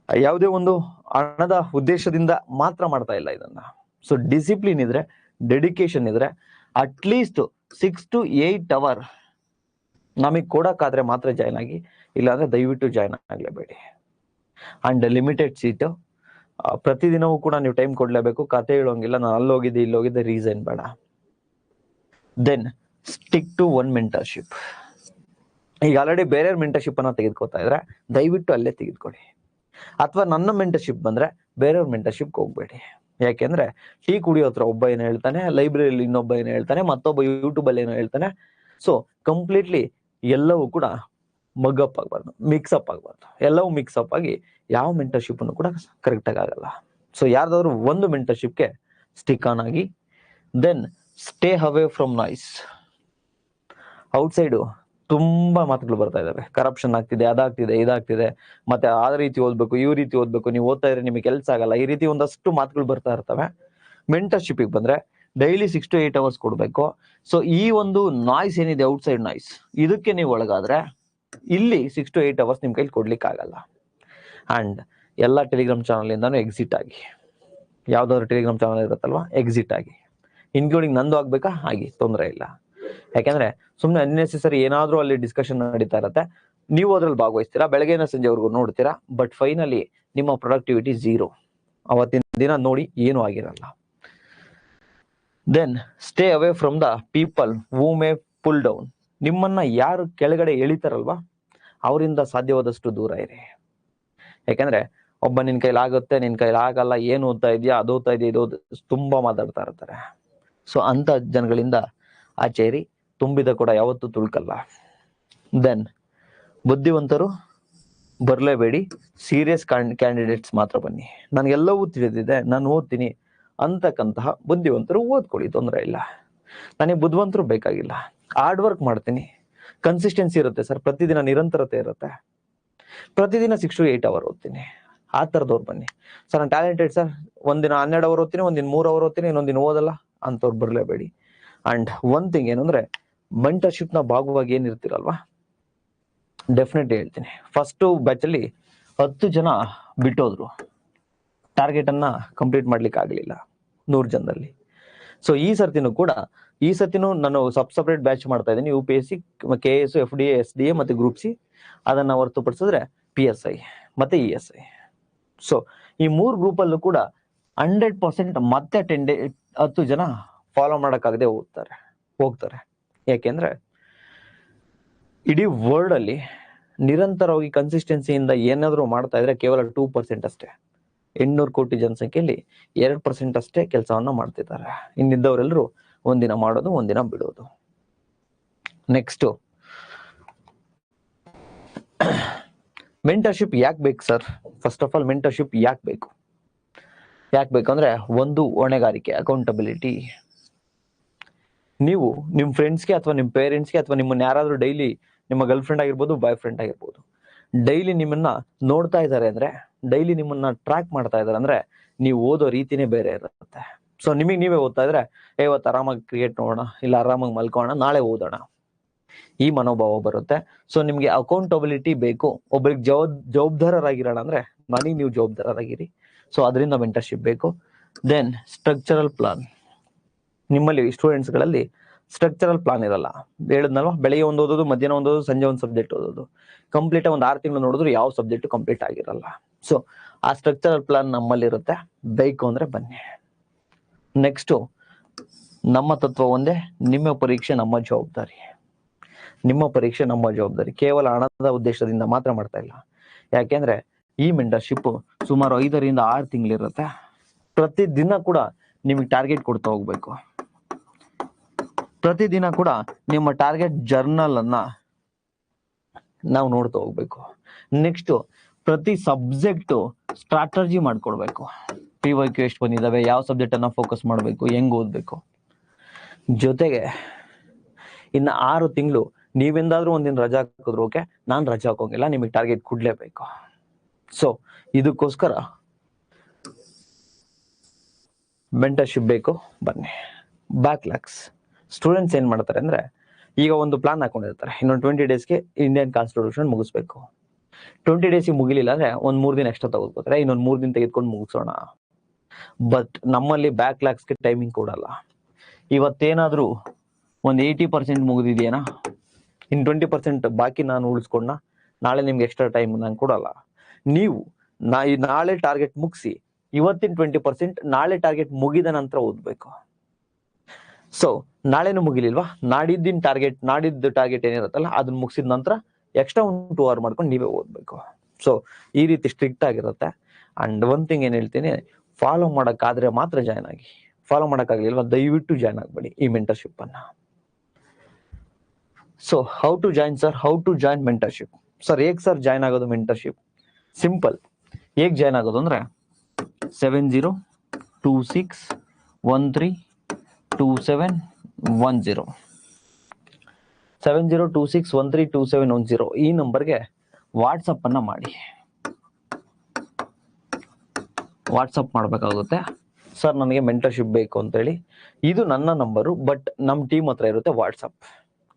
ಯಾವುದೇ ಒಂದು ಹಣದ ಉದ್ದೇಶದಿಂದ ಮಾತ್ರ ಮಾಡ್ತಾ ಇಲ್ಲ ಇದನ್ನ. ಸೊ ಡಿಸಿಪ್ಲಿನ್ ಇದ್ರೆ ಡೆಡಿಕೇಶನ್ ಇದ್ರೆ at least six to eight hour ನಮಗೆ ಕೊಡಕ್ಕಾದ್ರೆ ಮಾತ್ರ ಜಾಯ್ನ್ ಆಗಿ, ಇಲ್ಲಾಂದ್ರೆ ದಯವಿಟ್ಟು ಜಾಯ್ನ್ ಆಗ್ಲೇಬೇಡಿ. ಅಂಡ್ ಲಿಮಿಟೆಡ್ ಸೀಟ್ ಪ್ರತಿದಿನವೂ ಕೂಡ ನೀವು ಟೈಮ್ ಕೊಡ್ಲೇಬೇಕು. ಕತೆ ಹೇಳೋಂಗಿಲ್ಲ, ನಾನು ಅಲ್ಲಿ ಹೋಗಿದ್ದೆ ಇಲ್ಲಿ ಹೋಗಿದ್ದೆ ರೀಸನ್ ಬೇಡ. Then stick to one mentorship ಈಗ ಆಲ್ರೆಡಿ ಬೇರೆ ಮೆಂಟರ್ಶಿಪ್ ಅನ್ನ ತೆಗೆದುಕೊತಾ ಇದ್ರೆ, ದಯವಿಟ್ಟು ಅಲ್ಲೇ ತೆಗೆದುಕೊಡಿ. ಅಥವಾ ನನ್ನ ಮೆಂಟರ್ಶಿಪ್ ಬಂದ್ರೆ ಬೇರೆಯವ್ರ ಮೆಂಟರ್ಶಿಪ್ ಹೋಗ್ಬೇಡಿ. ಯಾಕೆಂದ್ರೆ, ಟೀ ಕುಡಿಯೋ ಹತ್ರ ಒಬ್ಬ ಏನು ಹೇಳ್ತಾನೆ ಲೈಬ್ರರಿಯಲ್ಲಿ ಇನ್ನೊಬ್ಬ ಏನು ಹೇಳ್ತಾನೆ, ಮತ್ತೊಬ್ಬ ಯೂಟ್ಯೂಬ್ ಅಲ್ಲಿ ಏನೋ ಹೇಳ್ತಾನೆ. ಸೊ ಕಂಪ್ಲೀಟ್ಲಿ ಎಲ್ಲವೂ ಕೂಡ ಮಗ್ಅಪ್ ಆಗಬಾರ್ದು ಮಿಕ್ಸಪ್ ಆಗಬಾರ್ದು. ಎಲ್ಲವೂ ಮಿಕ್ಸಪ್ ಆಗಿ ಯಾವ ಮೆಂಟರ್ಶಿಪ್ ಕೂಡ ಕರೆಕ್ಟ್ ಆಗಿ ಆಗಲ್ಲ. ಸೊ ಯಾರ್ದಾದ್ರು ಒಂದು ಮೆಂಟರ್ಶಿಪ್ಗೆ ಸ್ಟಿಕ್ ಆನ್ ಆಗಿ then stay away from noise outside ತುಂಬಾ ಮಾತುಗಳು ಬರ್ತಾ ಇದಾವೆ. ಕರಪ್ಷನ್ ಆಗ್ತಿದೆ, ಅದಾಗ್ತಿದೆ, ಇದಾಗ್ತಿದೆ. ಮತ್ತೆ ಆ ರೀತಿ ಓದ್ಬೇಕು, ಈ ರೀತಿ ಓದ್ಬೇಕು, ನೀವು ಓದ್ತಾ ಇದ್ರೆ ನಿಮಗೆ ಕೆಲಸ ಆಗಲ್ಲ. ಈ ರೀತಿ ಒಂದಷ್ಟು ಮಾತುಗಳು ಬರ್ತಾ ಇರ್ತವೆ. ಮೆಂಟರ್ಶಿಪ್ಗೆ ಬಂದ್ರೆ daily six to eight hours ಕೊಡಬೇಕು. ಸೊ ಈ ಒಂದು ನಾಯ್ಸ್ ಏನಿದೆ ಔಟ್ಸೈಡ್ ನಾಯ್ಸ್ ಇದಕ್ಕೆ ನೀವು ಒಳಗಾದ್ರೆ ಇಲ್ಲಿ ಸಿಕ್ಸ್ ಟು ಏಟ್ ಅವರ್ಸ್ ನಿಮ್ ಕೈಲಿ ಕೊಡ್ಲಿಕ್ಕೆ ಆಗಲ್ಲ. ಅಂಡ್ ಎಲ್ಲ ಟೆಲಿಗ್ರಾಮ್ ಚಾನಲ್ ಇಂದಾನು ಎಕ್ಸಿಟ್ ಆಗಿ. ಯಾವ್ದಾದ್ರು ಟೆಲಿಗ್ರಾಮ್ ಚಾನಲ್ ಇರುತ್ತಲ್ವಾ ಎಕ್ಸಿಟ್ ಆಗಿ. ಇನ್ಕ್ಲೂಡಿಂಗ್ ನಂದು ಆಗ್ಬೇಕಾ? ಆಗಿ ತೊಂದರೆ ಇಲ್ಲ. ಯಾಕಂದ್ರೆ ಸುಮ್ಮನೆ ಅನ್ನೆಸೆಸರಿ ಏನಾದ್ರೂ ಅಲ್ಲಿ ಡಿಸ್ಕಷನ್ ನಡೀತಾ ಇರತ್ತೆ. ನೀವು ಅದ್ರಲ್ಲಿ ಭಾಗವಹಿಸ್ತೀರಾ? ಬೆಳಗ್ಗೆನ ಸಂಜೆವರೆಗೂ ನೋಡ್ತೀರಾ? ಬಟ್ ಫೈನಲಿ ನಿಮ್ಮ ಪ್ರೊಡಕ್ಟಿವಿಟಿ ಝೀರೋ ಅವತ್ತಿನ ದಿನ ನೋಡಿ ಏನೂ ಆಗಿರಲ್ಲ. Then stay away from the people who may pull down ನಿಮ್ಮನ್ನ ಯಾರು ಕೆಳಗಡೆ ಎಳಿತಾರಲ್ವಾ? ಅವರಿಂದ ಸಾಧ್ಯವಾದಷ್ಟು ದೂರ ಇರಿ. ಯಾಕಂದ್ರೆ, ಒಬ್ಬ ನಿನ್ ಕೈಲಿ ಆಗುತ್ತೆ, ನಿನ್ ಕೈಲಿ ಆಗಲ್ಲ, ಏನು ಓದ್ತಾ ಇದೆಯಾ, ಅದು ಓದ್ತಾ ಇದೆಯಾ, ಇದು ತುಂಬಾ ಮಾತಾಡ್ತಾ ಇರ್ತಾರೆ. ಸೊ ಅಂತ ಜನಗಳಿಂದ ಆಚೇರಿ ತುಂಬಿದ ಕೂಡ ಯಾವತ್ತೂ ತುಳ್ಕಲ್ಲ. ದೆನ್ ಬುದ್ಧಿವಂತರು ಬರಲೇಬೇಡಿ. ಸೀರಿಯಸ್ ಕ್ಯಾಂಡಿಡೇಟ್ಸ್ ಮಾತ್ರ ಬನ್ನಿ. ನನಗೆಲ್ಲವೂ ತಿಳಿದಿದೆ. ನಾನು ಓದ್ತೀನಿ. ಅಂತಕ್ಕಂತಹ ಬುದ್ಧಿವಂತರು ಓದ್ಕೊಳ್ಳಿ, ತೊಂದರೆ ಇಲ್ಲ. ನನಗೆ ಬುದ್ಧಿವಂತರು ಬೇಕಾಗಿಲ್ಲ. ಹಾರ್ಡ್ ವರ್ಕ್ ಮಾಡ್ತೀನಿ. ಕನ್ಸಿಸ್ಟೆನ್ಸಿ ಇರುತ್ತೆ ಸರ್. ಪ್ರತಿದಿನ ನಿರಂತರತೆ ಇರುತ್ತೆ. ಪ್ರತಿದಿನ ಸಿಕ್ಸ್ ಟು ಏಟ್ ಅವರ್ ಓದ್ತೀನಿ. ಆ ಥರದವ್ರು ಬನ್ನಿ. ಸರ್, ನಾನು ಟ್ಯಾಲೆಂಟೆಡ್ ಸರ್. ಒಂದಿನ ಹನ್ನೆರಡು ಅವರ್ ಓದ್ತೀನಿ, ಒಂದಿನ ಮೂರು ಅವರ್ ಓದ್ತೀನಿ ಇನ್ನೊಂದಿನ ಓದಲ್ಲ. ಅಂತವ್ರು ಬರಲೇಬೇಡಿ. ಅಂಡ್ ಒನ್ ಥಿಂಗ್ ಏನಂದ್ರೆ ಮೆಂಟರ್ಶಿಪ್ನ ಭಾಗವಾಗಿ ಏನಿರ್ತೀರಲ್ವಾ ಡೆಫಿನೆಟ್ಲಿ ಹೇಳ್ತೀನಿ. ಫಸ್ಟ್ ಬ್ಯಾಚ್ ಅಲ್ಲಿ ಹತ್ತು ಜನ ಬಿಟ್ಟೋದ್ರು. ಟಾರ್ಗೆಟ್ ಅನ್ನ ಕಂಪ್ಲೀಟ್ ಮಾಡ್ಲಿಕ್ಕೆ ಆಗ್ಲಿಲ್ಲ ನೂರು ಜನದಲ್ಲಿ ಸೊ ಈ ಸರ್ತಿನೂ ಕೂಡ, ಈ ಸರ್ತಿನೂ ನಾನು ಸಬ್ ಸಪ್ರೇಟ್ ಬ್ಯಾಚ್ ಮಾಡ್ತಾ ಇದ್ದೀನಿ U P S C K S F D S D A ಮತ್ತೆ ಗ್ರೂಪ್ ಸಿ ಅದನ್ನ ಹೊರತುಪಡಿಸಿದ್ರೆ ಪಿ ಎಸ್ ಐ ಮತ್ತೆ ಇ ಎಸ್ ಐ ಸೊ ಈ ಮೂರು ಗ್ರೂಪಲ್ಲೂ ಕೂಡ ಹಂಡ್ರೆಡ್ ಪರ್ಸೆಂಟ್ ಮತ್ತೆ ಟೆನ್ ಡೇ ಹತ್ತು ಜನ ಫಾಲೋ ಮಾಡೋಕ್ಕಾಗದೆ ಹೋಗ್ತಾರೆ ಹೋಗ್ತಾರೆ. ಯಾಕೆಂದ್ರೆ, ಇಡೀ ವರ್ಲ್ಡ್ ಅಲ್ಲಿ ನಿರಂತರವಾಗಿ ಕನ್ಸಿಸ್ಟೆನ್ಸಿಯಿಂದ ಏನಾದರೂ ಮಾಡ್ತಾ ಇದ್ರೆ ಕೇವಲ ಟೂ ಪರ್ಸೆಂಟ್ ಅಷ್ಟೇ. ಎಂಟ್ನೂರು ಕೋಟಿ ಜನಸಂಖ್ಯೆಯಲ್ಲಿ ಎರಡು ಪರ್ಸೆಂಟ್ ಅಷ್ಟೇ ಕೆಲಸವನ್ನ ಮಾಡ್ತಿದ್ದಾರೆ. ಇನ್ನಿದ್ದವರೆಲ್ಲರೂ ಒಂದಿನ ಮಾಡೋದು, ಒಂದಿನ ಬಿಡೋದು. ನೆಕ್ಸ್ಟ್ ಮೆಂಟರ್ಶಿಪ್ ಯಾಕೆ ಬೇಕು sir? First of all mentorship ಯಾಕೆ ಬೇಕು? ಯಾಕೆ ಬೇಕಂದ್ರೆ ಒಂದು ಹೊಣೆಗಾರಿಕೆ ಅಕೌಂಟಬಿಲಿಟಿ ನೀವು ನಿಮ್ಮ ಫ್ರೆಂಡ್ಸ್ಗೆ ಅಥವಾ ನಿಮ್ಮ ಪೇರೆಂಟ್ಸ್ಗೆ ಅಥವಾ ನಿಮ್ಮನ್ನ ಯಾರಾದರೂ ಡೈಲಿ ನಿಮ್ಮ ಗರ್ಲ್ ಫ್ರೆಂಡ್ ಆಗಿರ್ಬೋದು ಬಾಯ್ ಫ್ರೆಂಡ್ ಆಗಿರ್ಬೋದು ಡೈಲಿ ನಿಮ್ಮನ್ನ ನೋಡ್ತಾ ಇದ್ದಾರೆ ಅಂದ್ರೆ ಡೈಲಿ ನಿಮ್ಮನ್ನ ಟ್ರ್ಯಾಕ್ ಮಾಡ್ತಾ ಇದ್ದಾರೆ ಅಂದ್ರೆ ನೀವು ಓದೋ ರೀತಿನೇ ಬೇರೆ ಇರುತ್ತೆ. ಸೊ ನಿಮಗೆ ನೀವೇ ಓದ್ತಾ ಇದ್ರೆ "ಏ, ಇವತ್ತು ಆರಾಮಾಗಿ ಕ್ರಿಯೇಟ್ ನೋಡೋಣ ಇಲ್ಲ ಆರಾಮಾಗಿ ಮಲ್ಕೋಣ ನಾಳೆ ಓದೋಣ. ಈ ಮನೋಭಾವ ಬರುತ್ತೆ. ಸೊ ನಿಮ್ಗೆ ಅಕೌಂಟಬಿಲಿಟಿ ಬೇಕು. ಒಬ್ಬರಿಗೆ ಜವಾಬ್ ಜವಾಬ್ದಾರರಾಗಿರೋಣ ಅಂದ್ರೆ ನನಗೆ ನೀವು ಜವಾಬ್ದಾರರಾಗಿರಿ. ಸೊ ಅದರಿಂದ ಮೆಂಟರ್ಶಿಪ್ ಬೇಕು. ದೆನ್ ಸ್ಟ್ರಕ್ಚರಲ್ ಪ್ಲಾನ್ ನಿಮ್ಮಲ್ಲಿ ಸ್ಟೂಡೆಂಟ್ಸ್ಗಳಲ್ಲಿ ಸ್ಟ್ರಕ್ಚರಲ್ ಪ್ಲಾನ್ ಇರಲ್ಲ. ಹೇಳಿದ್ನಲ್ವಾ? ಬೆಳಿಗ್ಗೆ ಒಂದು ಓದೋದು ಮಧ್ಯಾಹ್ನ ಒಂದು ಓದೋದು ಸಂಜೆ ಒಂದು ಸಬ್ಜೆಕ್ಟ್ ಓದೋದು. ಕಂಪ್ಲೀಟ್ ಒಂದು ಆರು ತಿಂಗಳು ನೋಡಿದ್ರು ಯಾವ ಸಬ್ಜೆಕ್ಟ್ ಕಂಪ್ಲೀಟ್ ಆಗಿರಲ್ಲ. ಸೊ ಆ ಸ್ಟ್ರಕ್ಚರಲ್ ಪ್ಲಾನ್ ನಮ್ಮಲ್ಲಿ ಇರುತ್ತೆ ಬೇಕು ಅಂದ್ರೆ ಬನ್ನಿ. ನೆಕ್ಸ್ಟ್ ನಮ್ಮ ತತ್ವ ಒಂದೇ, ನಿಮ್ಮ ಪರೀಕ್ಷೆ ನಮ್ಮ ಜವಾಬ್ದಾರಿ. ನಿಮ್ಮ ಪರೀಕ್ಷೆ ನಮ್ಮ ಜವಾಬ್ದಾರಿ. ಕೇವಲ ಹಣದ ಉದ್ದೇಶದಿಂದ ಮಾತ್ರ ಮಾಡ್ತಾ ಇಲ್ಲ. ಯಾಕೆಂದ್ರೆ, ಈ ಮೆಂಡರ್ಶಿಪ್ ಸುಮಾರು ಐದರಿಂದ ಆರು ತಿಂಗಳಿರುತ್ತೆ. ಪ್ರತಿ ದಿನ ಕೂಡ ನಿಮಗೆ ಟಾರ್ಗೆಟ್ ಕೊಡ್ತಾ ಹೋಗ್ಬೇಕು. ಪ್ರತಿದಿನ ಕೂಡ ನಿಮ್ಮ ಟಾರ್ಗೆಟ್ ಜರ್ನಲ್ ಅನ್ನ ನಾವು ನೋಡ್ತಾ ಹೋಗ್ಬೇಕು. ನೆಕ್ಸ್ಟ್ ಪ್ರತಿ ಸಬ್ಜೆಕ್ಟ್ ಸ್ಟ್ರಾಟಜಿ ಮಾಡ್ಕೊಡ್ಬೇಕು. ಪಿ ವೈ ಕ್ಯೂ ಎಷ್ಟು ಬಂದಿದಾವೆ, ಯಾವ ಸಬ್ಜೆಕ್ಟ್ ಫೋಕಸ್ ಮಾಡಬೇಕು, ಹೆಂಗ್ ಓದ್ಬೇಕು. ಜೊತೆಗೆ, ಇನ್ನು ಆರು ತಿಂಗಳು, ನೀವೆಂದಾದ್ರೂ ಒಂದಿನ ರಜಾ ಹಾಕಿದ್ರು ಓಕೆ ನಾನು ರಜಾ ಹಾಕೋಂಗಿಲ್ಲ, ನಿಮಗೆ ಟಾರ್ಗೆಟ್ ಕೊಡ್ಲೇಬೇಕು. ಸೊ ಇದಕ್ಕೋಸ್ಕರ ಮೆಂಟರ್ಶಿಪ್ ಬೇಕು, ಬನ್ನಿ. ಬ್ಯಾಕ್ಲಾಗ್ಸ್ ಸ್ಟೂಡೆಂಟ್ಸ್ ಏನ್ ಮಾಡ್ತಾರೆ ಅಂದ್ರೆ, ಈಗ ಒಂದು ಪ್ಲಾನ್ ಹಾಕೊಂಡಿರ್ತಾರೆ, ಇನ್ನೊಂದು ಟ್ವೆಂಟಿ ಡೇಸ್ಗೆ ಇಂಡಿಯನ್ ಕಾನ್ಸ್ಟಿಟ್ಯೂಷನ್ ಮುಗಿಸ್ಬೇಕು. ಟ್ವೆಂಟಿ ಡೇಸ್ ಮುಗಿಲಿಲ್ಲ ಅಂದ್ರೆ ಒಂದ್ ಮೂರ್ ದಿನ ಎಕ್ಸ್ಟ್ರಾ ತಗೋತಾರೆ ಇನ್ನೊಂದ್ ಮೂರ್ ದಿನ ತೆಗೆದುಕೊಂಡು ಮುಗಿಸೋಣ. ಬಟ್ ನಮ್ಮಲ್ಲಿ ಬ್ಯಾಕ್ ಲ್ಯಾಕ್ಸ್ಗೆ ಟೈಮಿಂಗ್ ಕೊಡಲ್ಲ. ಇವತ್ತೇನಾದ್ರೂ ಒಂದ್ ಏಯ್ಟಿ ಪರ್ಸೆಂಟ್ ಮುಗಿದಿದೆಯೇನಾ? ಇನ್ ಟ್ವೆಂಟಿ ಪರ್ಸೆಂಟ್ ಬಾಕಿ ನಾನು ಉಳಿಸ್ಕೊಂಡ ನಾಳೆ ನಿಮ್ಗೆ ಎಕ್ಸ್ಟ್ರಾ ಟೈಮ್ ನಾನು ಕೊಡಲ್ಲ. ನೀವು ನಾ ನಾಳೆ ಟಾರ್ಗೆಟ್ ಮುಗಿಸಿ ಇವತ್ತಿನ ಟ್ವೆಂಟಿ ಪರ್ಸೆಂಟ್ ನಾಳೆ ಟಾರ್ಗೆಟ್ ಮುಗಿದ ನಂತರ ಓದ್ಬೇಕು. ಸೊ ನಾಳೆನೂ ಮುಗಿಲಿಲ್ವಾ? ನಾಡಿದ್ದಿನ ಟಾರ್ಗೆಟ್ ನಾಡಿದ್ದು ಟಾರ್ಗೆಟ್ ಏನಿರುತ್ತಲ್ಲ ಅದನ್ನ ಮುಗಿಸಿದ ನಂತರ ಎಕ್ಸ್ಟ್ರಾ ಒಂದು ಟೂ ಅವರ್ ಮಾಡ್ಕೊಂಡು ನೀವೇ ಓದ್ಬೇಕು. ಸೊ ಈ ರೀತಿ ಸ್ಟ್ರಿಕ್ಟ್ ಆಗಿರುತ್ತೆ. ಅಂಡ್ ಒನ್ ಥಿಂಗ್ ಏನ್ ಹೇಳ್ತೀನಿ ಫಾಲೋ ಮಾಡೋಕ್ಕಾದ್ರೆ ಮಾತ್ರ ಜಾಯ್ನ್ ಆಗಿ. ಫಾಲೋ ಮಾಡೋಕ್ಕಾಗಲಿಲ್ವಾ ದಯವಿಟ್ಟು ಜಾಯ್ನ್ ಆಗ್ಬೇಡಿ ಈ ಮೆಂಟರ್ಶಿಪ್ ಅನ್ನ. So how to join sir how to join mentorship sir ಹೇಗೆ ಸರ್ ಜಾಯ್ನ್ ಆಗೋದು ಮೆಂಟರ್ಶಿಪ್ ಸಿಂಪಲ್ ಹೇಗೆ ಜಾಯ್ನ್ ಆಗೋದು ಅಂದ್ರೆ seven zero two six one three two seven one zero seven zero two six one three two seven one zero ಈ ನಂಬರ್ಗೆ ವಾಟ್ಸಪ್ಪನ್ನು ಮಾಡಿ. WhatsApp ಮಾಡಬೇಕಾಗುತ್ತೆ. Sir ನನಗೆ ಮೆಂಟರ್ಶಿಪ್ ಬೇಕು ಅಂತೇಳಿ. ಇದು ನನ್ನ ನಂಬರು ಬಟ್ ನಮ್ಮ ಟೀಮ್ ಹತ್ರ ಇರುತ್ತೆ ವಾಟ್ಸಪ್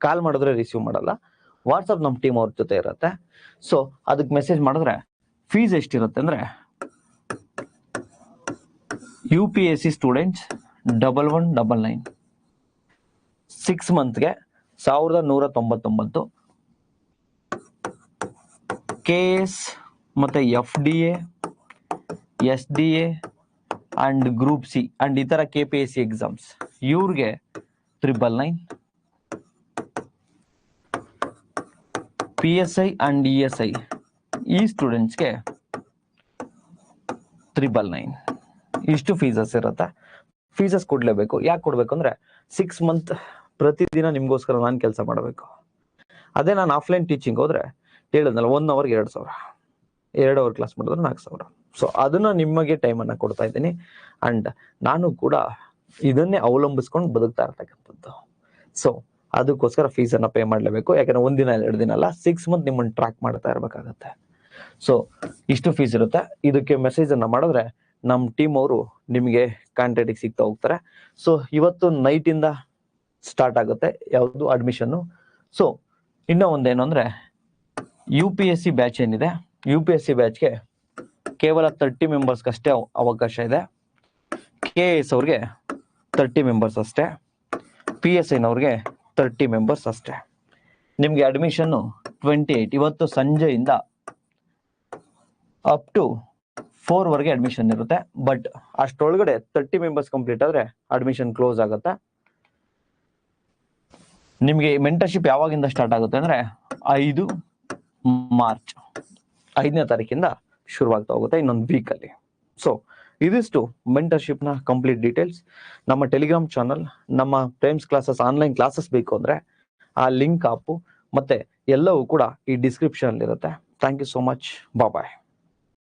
ಕಾಲ್ ಮಾಡಿದ್ರೆ ರಿಸೀವ್ ಮಾಡಲ್ಲ. ವಾಟ್ಸಪ್ ನಮ್ಮ ಟೀಮ್ ಅವ್ರ ಜೊತೆ ಇರುತ್ತೆ. ಸೊ ಅದಕ್ಕೆ ಮೆಸೇಜ್ ಮಾಡಿದ್ರೆ ಫೀಸ್ ಎಷ್ಟಿರುತ್ತೆ ಅಂದರೆ U P S C students double one double nine six ಮಂತ್ಗೆ ಸಾವಿರದ ನೂರ ತೊಂಬತ್ತೊಂಬತ್ತು. ಕೆ ಎಸ್ ಮತ್ತೆ F D S D A and group C and ಇತರ K P S C exams. ಇವ್ರಿಗೆ triple nine, P S I and E S I. ಈ ಸ್ಟೂಡೆಂಟ್ಸ್ಗೆ triple nine. ಇಷ್ಟು ಫೀಸಸ್ ಇರುತ್ತೆ? ಫೀಸಸ್ ಕೊಡ್ಲೇಬೇಕು. ಯಾಕೆ ಕೊಡ್ಬೇಕು ಅಂದ್ರೆ ಸಿಕ್ಸ್ ಮಂತ್ ಪ್ರತಿದಿನ ನಿಮಗೋಸ್ಕರ ನಾನು ಕೆಲಸ ಮಾಡಬೇಕು. ಅದೇ ನಾನು ಆಫ್ಲೈನ್ ಟೀಚಿಂಗ್ ಹೋದ್ರೆ ಹೇಳಿದ್ನಲ್ಲ ಒನ್ ಅವರ್ಗೆ ಎರಡು ಸಾವಿರ. ಎರಡು ಅವರ್ ಕ್ಲಾಸ್ ಮಾಡಿದ್ರೆ ನಾಲ್ಕು ಸಾವಿರ. ಸೊ ಅದನ್ನ ನಿಮಗೆ ಟೈಮನ್ನು ಕೊಡ್ತಾ ಇದ್ದೀನಿ. ಅಂಡ್ ನಾನು ಕೂಡ ಇದನ್ನೇ ಅವಲಂಬಿಸ್ಕೊಂಡು ಬದುಕ್ತಾ ಇರ್ತಕ್ಕಂಥದ್ದು. ಸೊ ಅದಕ್ಕೋಸ್ಕರ ಫೀಸ್ ಅನ್ನ ಪೇ ಮಾಡ್ಲೇಬೇಕು. ಯಾಕಂದ್ರೆ ಒಂದಿನ, ಎರಡು ದಿನ ಅಲ್ಲ ಸಿಕ್ಸ್ ಮಂತ್ ನಿಮ್ಮನ್ನು ಟ್ರ್ಯಾಕ್ ಮಾಡ್ತಾ ಇರ್ಬೇಕಾಗತ್ತೆ. ಸೊ ಇಷ್ಟು ಫೀಸ್ ಇರುತ್ತೆ. ಇದಕ್ಕೆ ಮೆಸೇಜ್ ಅನ್ನ ಮಾಡಿದ್ರೆ ನಮ್ಮ ಟೀಮ್ ಅವರು ನಿಮಗೆ ಕಾಂಟ್ಯಾಕ್ಟಿಗೆ ಸಿಗ್ತಾ ಹೋಗ್ತಾರೆ. ಸೊ ಇವತ್ತು ನೈಟ್ ಇಂದ ಸ್ಟಾರ್ಟ್ ಆಗುತ್ತೆ, ಯಾವುದು ಅಡ್ಮಿಷನ್ ಸೊ ಇನ್ನೂ ಒಂದೇನು ಅಂದರೆ U P S C batch ಏನಿದೆ ಯು ಪಿ ಎಸ್ ಸಿ ಬ್ಯಾಚ್ಗೆ ಕೇವಲ ತರ್ಟಿ ಮೆಂಬರ್ಸ್ಗೆ ಅಷ್ಟೇ ಅವಕಾಶ ಇದೆ. ಕೆ ಎಸ್ ಅವ್ರಿಗೆ ತರ್ಟಿ ಮೆಂಬರ್ಸ್ ಅಷ್ಟೇ. ಪಿ ಎಸ್ ಐನವ್ರಿಗೆ ತರ್ಟಿ ಮೆಂಬರ್ಸ್ ಅಷ್ಟೇ. ನಿಮಗೆ ಅಡ್ಮಿಷನ್ ಟ್ವೆಂಟಿ ಏಯ್ಟ್ ಇವತ್ತು ಸಂಜೆಯಿಂದ ಅಪ್ ಟು ಫೋರ್ವರೆಗೆ ಅಡ್ಮಿಷನ್ ಇರುತ್ತೆ. ಬಟ್ ಅಷ್ಟೊಳಗಡೆ ತರ್ಟಿ ಮೆಂಬರ್ಸ್ ಕಂಪ್ಲೀಟ್ ಆದ್ರೆ ಅಡ್ಮಿಷನ್ ಕ್ಲೋಸ್ ಆಗುತ್ತೆ? ನಿಮಗೆ ಮೆಂಟರ್ಶಿಪ್ ಯಾವಾಗಿಂದ ಸ್ಟಾರ್ಟ್ ಆಗುತ್ತೆ ಅಂದ್ರೆ ಐದು ಮಾರ್ಚ್. ಐದನೇ ತಾರೀಕಿಂದ ಶುರುವಾಗ್ತಾ ಹೋಗುತ್ತೆ ಇನ್ನೊಂದು ವೀಕ್ ಅಲ್ಲಿ. ಸೊ ಇದಿಷ್ಟು ಮೆಂಟರ್ಶಿಪ್ನ ಕಂಪ್ಲೀಟ್ ಡೀಟೇಲ್ಸ್ ನಮ್ಮ ಟೆಲಿಗ್ರಾಮ್ ಚಾನಲ್ ನಮ್ಮ ಪ್ರೇಮ್ಸ್ ಕ್ಲಾಸಸ್ ಆನ್ಲೈನ್ ಕ್ಲಾಸಸ್ ಬೇಕು ಅಂದ್ರೆ ಆ ಲಿಂಕ್ ಆಪು ಮತ್ತೆ ಎಲ್ಲವೂ ಕೂಡ ಈ ಡಿಸ್ಕ್ರಿಪ್ಷನ್ ಇರುತ್ತೆ thank you so much bye